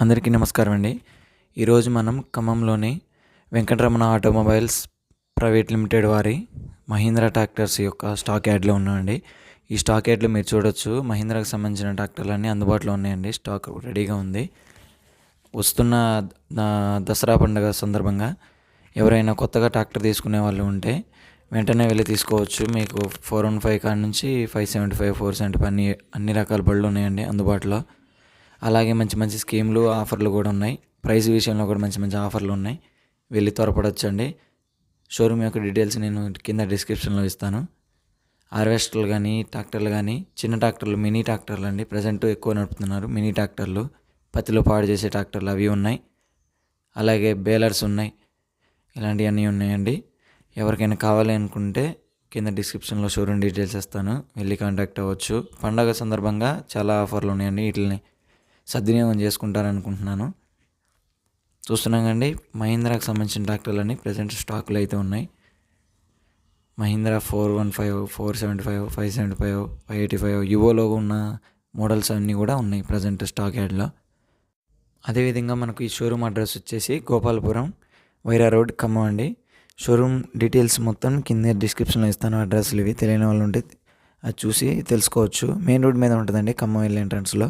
అందరికీ నమస్కారం అండి. ఈరోజు మనం ఖమ్మంలోని వెంకటరమణ ఆటోమొబైల్స్ ప్రైవేట్ లిమిటెడ్ వారి మహీంద్రా ట్రాక్టర్స్ యొక్క స్టాక్ యాడ్లో ఉన్నామండి. ఈ స్టాక్ యాడ్లో మీరు చూడొచ్చు. మహీంద్రాకి సంబంధించిన ట్రాక్టర్లు అందుబాటులో ఉన్నాయండి. స్టాక్ రెడీగా ఉంది. వస్తున్న దసరా పండుగ సందర్భంగా ఎవరైనా కొత్తగా ట్రాక్టర్ తీసుకునే వాళ్ళు ఉంటే వెంటనే వెళ్ళి తీసుకోవచ్చు. మీకు ఫోర్ వన్ ఫైవ్ కాడ నుంచి five seventy five four seventy five అన్ని అన్ని రకాల బళ్ళు ఉన్నాయండి అందుబాటులో. అలాగే మంచి మంచి స్కీమ్లు ఆఫర్లు కూడా ఉన్నాయి. ప్రైస్ విషయంలో కూడా మంచి మంచి ఆఫర్లు ఉన్నాయి. వెళ్ళి త్వరపడొచ్చండి. షోరూమ్ యొక్క డీటెయిల్స్ నేను కింద డిస్క్రిప్షన్లో ఇస్తాను. హార్వెస్టర్లు కానీ ట్రాక్టర్లు కానీ చిన్న ట్రాక్టర్లు మినీ ట్రాక్టర్లు అండి. ప్రజెంట్ ఎక్కువ నడుపుతున్నారు మినీ ట్రాక్టర్లు. పత్తిలో పాడు చేసే ట్రాక్టర్లు అవి ఉన్నాయి. అలాగే బేలర్స్ ఉన్నాయి. ఇలాంటివన్నీ ఉన్నాయండి. ఎవరికైనా కావాలి అనుకుంటే కింద డిస్క్రిప్షన్లో షోరూమ్ డీటెయిల్స్ ఇస్తాను. వెళ్ళి కాంటాక్ట్ అవ్వచ్చు. పండగ సందర్భంగా చాలా ఆఫర్లు ఉన్నాయండి. వీటిని సద్వినియోగం చేసుకుంటారనుకుంటున్నాను. చూస్తున్నాం కండి మహీంద్రాకి సంబంధించిన ట్రాక్టర్లన్నీ ప్రజెంట్ స్టాకులు అయితే ఉన్నాయి. Mahindra four one five four seventy five five seventy five five eighty five యువోలో ఉన్న మోడల్స్ అన్నీ కూడా ఉన్నాయి ప్రజెంట్ స్టాక్ యాడ్లో అదేవిధంగా మనకు ఈ షోరూమ్ అడ్రస్ వచ్చేసి గోపాలపురం వైరా రోడ్ ఖమ్మం అండి. షోరూమ్ డీటెయిల్స్ మొత్తం కింద డిస్క్రిప్షన్లో ఇస్తాను అడ్రస్లు ఇవి. తెలియని వాళ్ళు ఉంటే అది చూసి తెలుసుకోవచ్చు. మెయిన్ రోడ్ మీద ఉంటుందండి ఖమ్మం వెళ్ళి ఎంట్రన్స్లో.